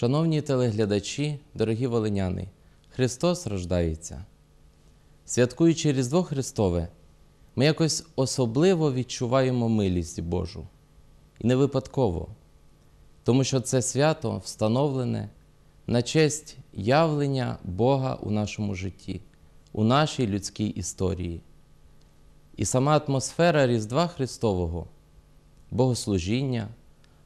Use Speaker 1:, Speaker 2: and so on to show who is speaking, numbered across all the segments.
Speaker 1: Шановні телеглядачі, дорогі волиняни, Христос рождається. Святкуючи Різдво Христове, ми якось особливо відчуваємо милість Божу. І не випадково, тому що це свято встановлене на честь явлення Бога у нашому житті, у нашій людській історії. І сама атмосфера Різдва Христового, богослужіння,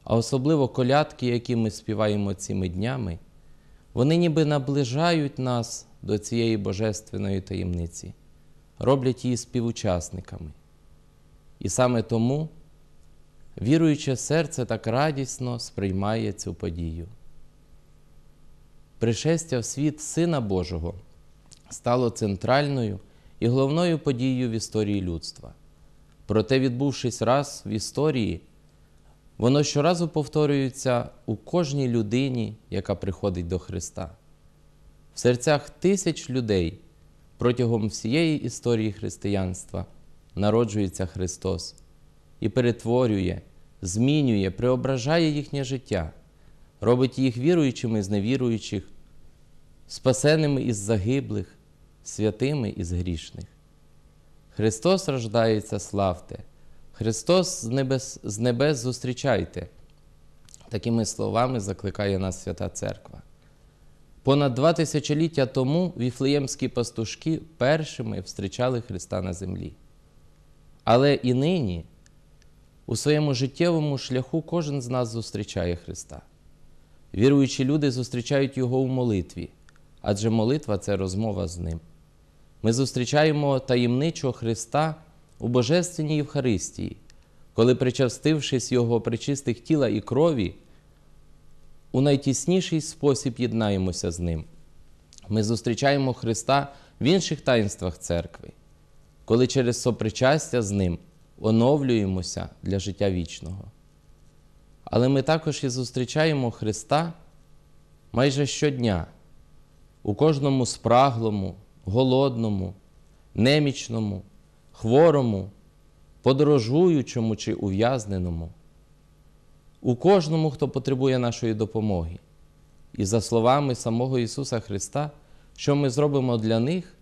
Speaker 1: а особливо колядки, які ми співаємо цими днями, вони ніби наближають нас до цієї божественної таємниці, роблять її співучасниками. І саме тому віруюче серце так радісно сприймає цю подію. Пришестя в світ Сина Божого стало центральною і головною подією в історії людства. Проте, відбувшись раз в історії, воно щоразу повторюється у кожній людині, яка приходить до Христа. В серцях тисяч людей протягом всієї історії християнства народжується Христос і перетворює, змінює, преображає їхнє життя, робить їх віруючими з невіруючих, спасеними із загиблих, святими із грішних. Христос рождається, славте, Христос з небес, з небес зустрічайте. Такими словами закликає нас Свята Церква. Понад два тисячоліття тому віфлеємські пастушки першими встрічали Христа на землі. Але і нині, у своєму життєвому шляху, кожен з нас зустрічає Христа. Віруючі люди зустрічають Його у молитві, адже молитва це розмова з Ним. Ми зустрічаємо таємничого Христа у Божественній Євхаристії, коли, причастившись Його причистих тіла і крові, у найтісніший спосіб єднаємося з Ним. Ми зустрічаємо Христа в інших таїнствах церкви, коли через сопричастя з Ним оновлюємося для життя вічного. Але ми також і зустрічаємо Христа майже щодня, у кожному спраглому, голодному, немічному, хворому, подорожуючому чи ув'язненому, у кожному, хто потребує нашої допомоги. І за словами самого Ісуса Христа, що ми зробимо для них,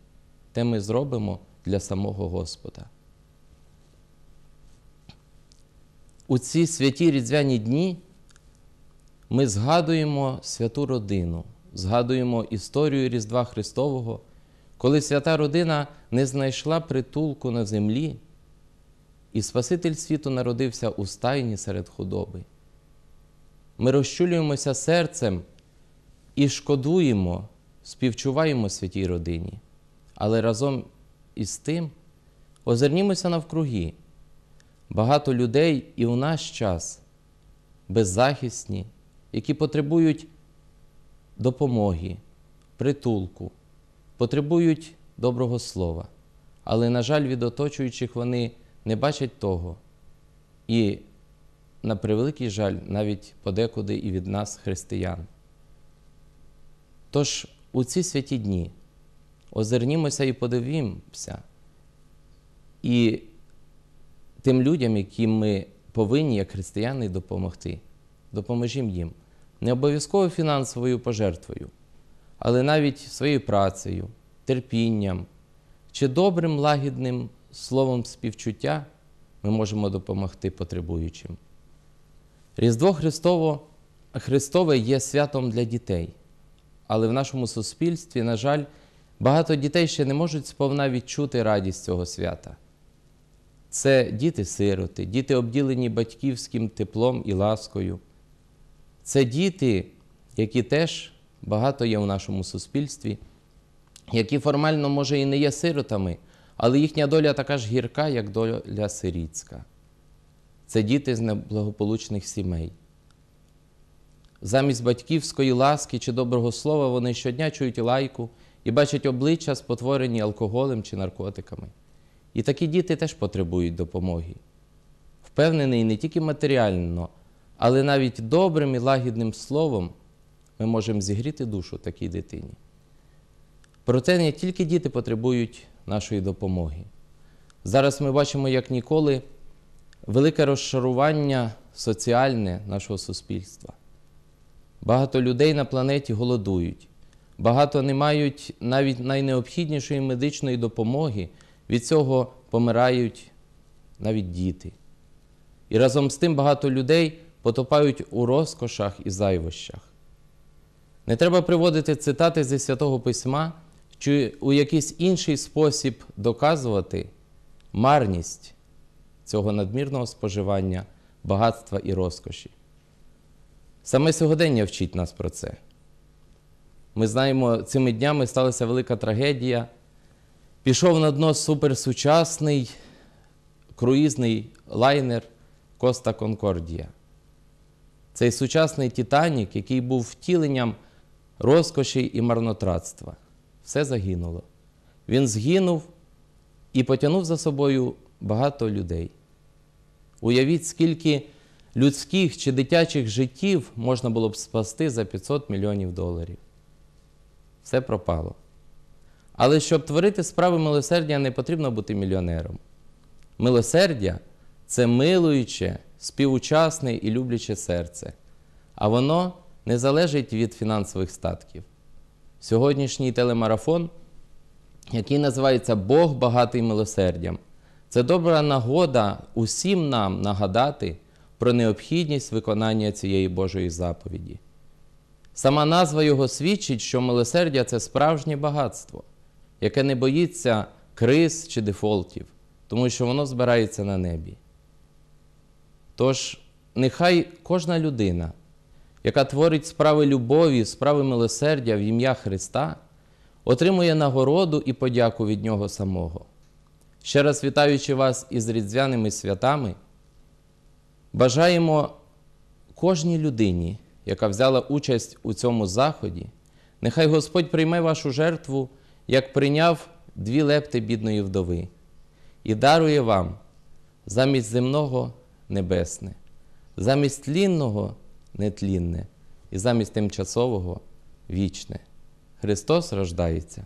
Speaker 1: те ми зробимо для самого Господа. У ці святі різдвяні дні ми згадуємо святу родину, згадуємо історію Різдва Христового, коли свята родина не знайшла притулку на землі, і Спаситель світу народився у стайні серед худоби. Ми розчулюємося серцем і шкодуємо, співчуваємо святій родині, але разом із тим озирнімося навкруги. Багато людей і у наш час беззахисні, які потребують допомоги, притулку, потребують доброго слова. Але, на жаль, від оточуючих вони не бачать того. І, на превеликий жаль, навіть подекуди і від нас, християн. Тож у ці святі дні озирнімося і подивімося. І тим людям, яким ми повинні, як християни, допомогти. Допоможімо їм. Не обов'язково фінансовою пожертвою, але навіть своєю працею, терпінням чи добрим лагідним словом співчуття ми можемо допомогти потребуючим. Різдво Христово, Христове є святом для дітей, але в нашому суспільстві, на жаль, багато дітей ще не можуть сповна відчути радість цього свята. Це діти-сироти, діти, обділені батьківським теплом і ласкою. Це діти, які теж багато є у нашому суспільстві, які формально, може, і не є сиротами, але їхня доля така ж гірка, як доля сирітська. Це діти з неблагополучних сімей. Замість батьківської ласки чи доброго слова вони щодня чують лайку і бачать обличчя, спотворені алкоголем чи наркотиками. І такі діти теж потребують допомоги. Впевнений не тільки матеріально, але навіть добрим і лагідним словом ми можемо зігріти душу такій дитині. Проте не тільки діти потребують нашої допомоги. Зараз ми бачимо, як ніколи, велике розшарування соціальне нашого суспільства. Багато людей на планеті голодують. Багато не мають навіть найнеобхіднішої медичної допомоги. Від цього помирають навіть діти. І разом з тим багато людей потопають у розкошах і зайвощах. Не треба приводити цитати зі Святого Письма чи у якийсь інший спосіб доказувати марність цього надмірного споживання багатства і розкоші. Саме сьогодення вчить нас про це. Ми знаємо, цими днями сталася велика трагедія. Пішов на дно суперсучасний круїзний лайнер Коста Конкордія. Цей сучасний Титанік, який був втіленням розкоші і марнотратства. Все загинуло. Він згинув і потягнув за собою багато людей. Уявіть, скільки людських чи дитячих життів можна було б спасти за 500 мільйонів доларів. Все пропало. Але щоб творити справи милосердя, не потрібно бути мільйонером. Милосердя це милуюче, співучасне і любляче серце, а воно не залежить від фінансових статків. Сьогоднішній телемарафон, який називається Бог багатий милосердям, це добра нагода усім нам нагадати про необхідність виконання цієї Божої заповіді. Сама назва його свідчить, що милосердя це справжнє багатство, яке не боїться криз чи дефолтів, тому що воно збирається на небі. Тож, нехай кожна людина, яка творить справи любові, справи милосердя в ім'я Христа, отримує нагороду і подяку від Нього самого. Ще раз вітаючи вас із різдвяними святами, бажаємо кожній людині, яка взяла участь у цьому заході, нехай Господь прийме вашу жертву, як прийняв дві лепти бідної вдови, і дарує вам замість земного небесне, замість тлінного нетлінне, і замість тимчасового вічне. Христос рождається.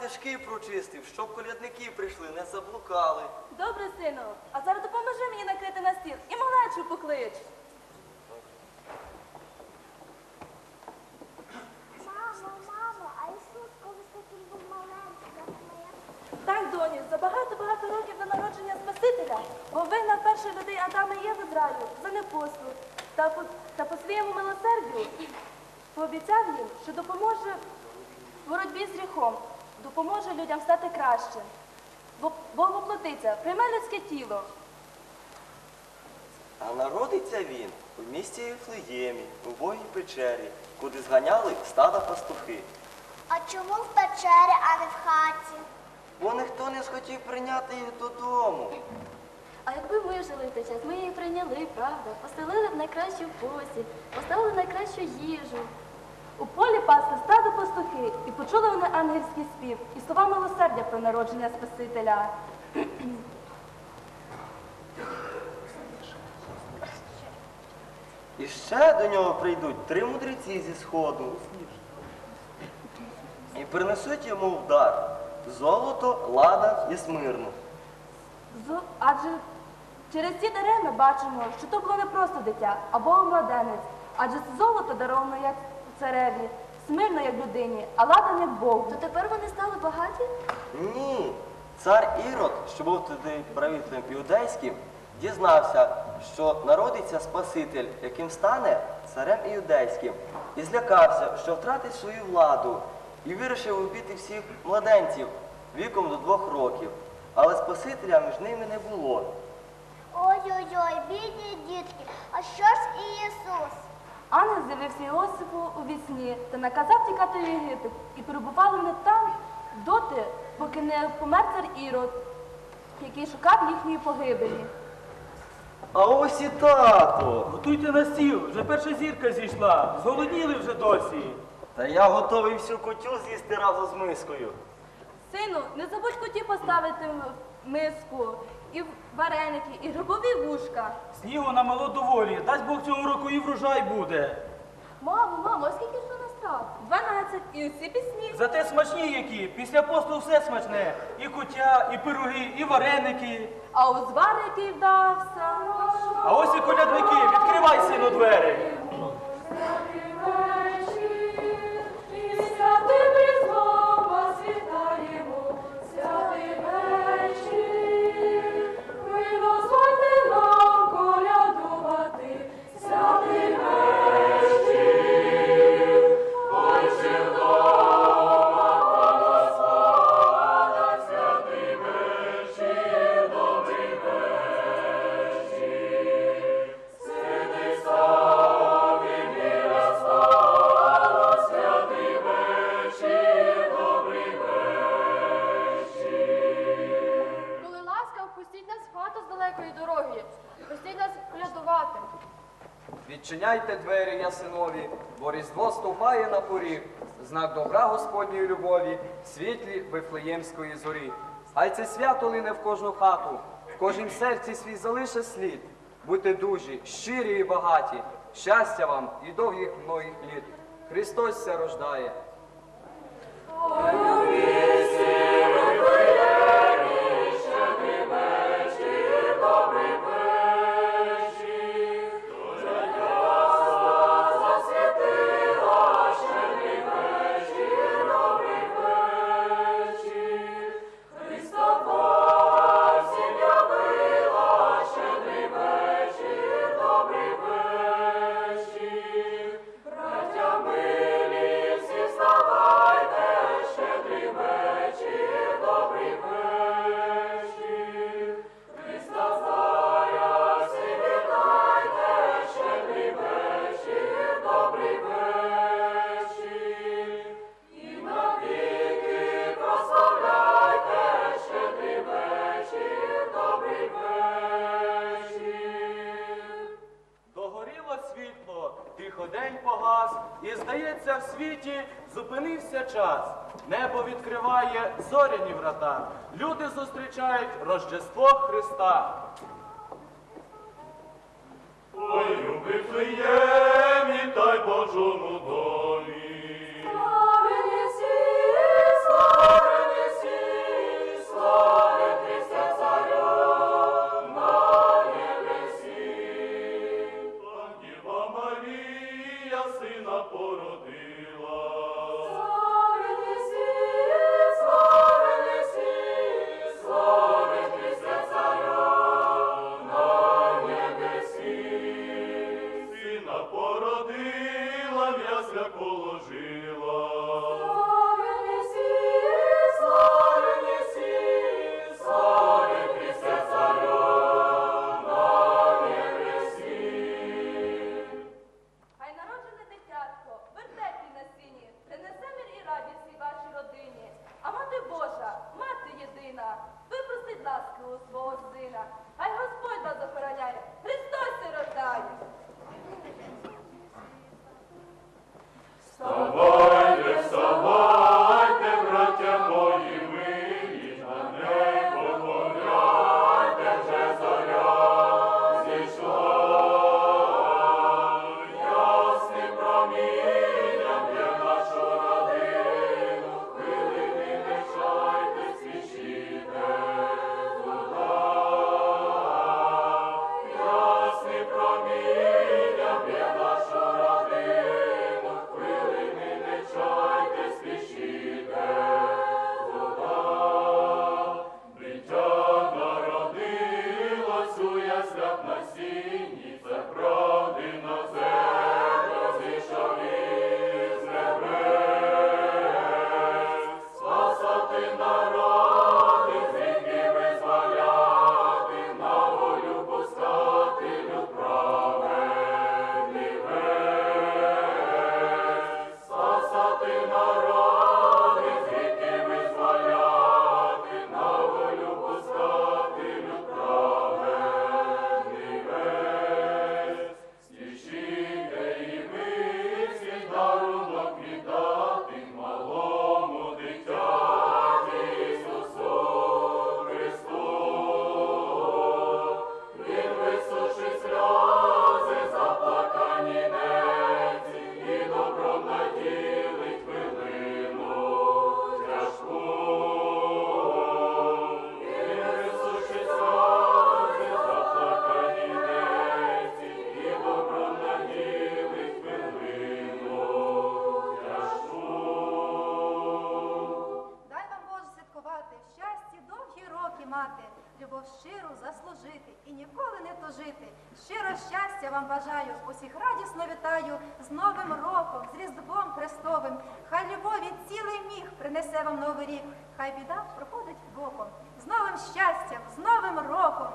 Speaker 2: Стежки прочистив, щоб колядники прийшли, не заблукали.
Speaker 3: Добре, сину, а зараз допоможи мені накрити на стіл і малечу поклич.
Speaker 4: Мамо, мамо, а Ісус колись таким був маленький, як.
Speaker 3: Так, доню, за багато-багато років до народження Спасителя, бо вигнав перших людей Адама і Єви з раю за непослух та по, та по своєму милосердю пообіцяв їм, що допоможе в боротьбі з гріхом, допоможе людям стати кращим. Бо Бог воплотиться, прийме людське тіло.
Speaker 2: А народиться він у місті Єфлеємі, у Богій печері, куди зганяли стада пастухи.
Speaker 4: А чому в печері, а не в хаті?
Speaker 2: Бо ніхто не схотів прийняти їх додому.
Speaker 5: А якби ми жили в той час, ми її прийняли, правда, поселили в найкращу посіль, поставили найкращу їжу.
Speaker 3: У полі пасли стадо пастухи, і почули вони ангельський спів і слова милосердя про народження Спасителя.
Speaker 2: І ще до нього прийдуть три мудреці зі сходу. І принесуть йому в дар золото, лада і смирну.
Speaker 3: Адже через ці дари ми бачимо, що то було не просто дитя, а Богомладенець. Адже це золото даровано як цареві, смирно як людині, а ладан як Богу.
Speaker 5: То тепер вони стали багаті?
Speaker 2: Ні. Цар Ірод, що був тоді правителем іудейським, дізнався, що народиться Спаситель, яким стане царем іудейським, і злякався, що втратить свою владу, і вирішив убити всіх младенців віком до двох років. Але Спасителя між ними не було.
Speaker 4: Ой-ой-ой, бідні дітки, а що ж і Ісус?
Speaker 3: Ангел з'явився Іосифу у вісні та наказав тікати в Єгипет. І перебували вони там доти, поки не помер цар Ірод, який шукав їхньої погибелі.
Speaker 2: А ось і тато.
Speaker 3: Готуйте на стіл, вже перша зірка зійшла. Зголодніли вже досі.
Speaker 2: Та я готовий всю кутю з'їсти разом з мискою.
Speaker 6: Сину, не забудь коті поставити в миску, і вареники, і грибові вушка.
Speaker 3: Снігу намало доволі. Дасть Бог цього року і врожай буде.
Speaker 5: Мамо, мамо, а скільки ж то нас трав?
Speaker 6: 12 і усі пісні.
Speaker 3: Зате смачні які. Після посту все смачне. І кутя, і пироги, і вареники.
Speaker 6: А узвар, який вдався.
Speaker 3: А ось і колядники. Відкривай сину двері.
Speaker 5: Далекої дороги. Нас колядувати.
Speaker 7: Відчиняйте двері, ясинові, бо різдво ступає на поріг, знак добра Господньої любові, світлі Вифлеємської зорі. Хай це свято лине в кожну хату, в кожнім серці свій залише слід. Будьте дужі, щирі і багаті, щастя вам і довгих многих літ. Христос ся рождає.
Speaker 3: Час. Небо відкриває зоряні врата. Люди зустрічають Рождество Христа.
Speaker 8: Тужити. Щиро щастя вам бажаю, усіх радісно вітаю з Новим роком, з Різдвом Христовим. Хай любові цілий міг принесе вам новий рік. Хай біда проходить боком. З новим щастям, з Новим роком.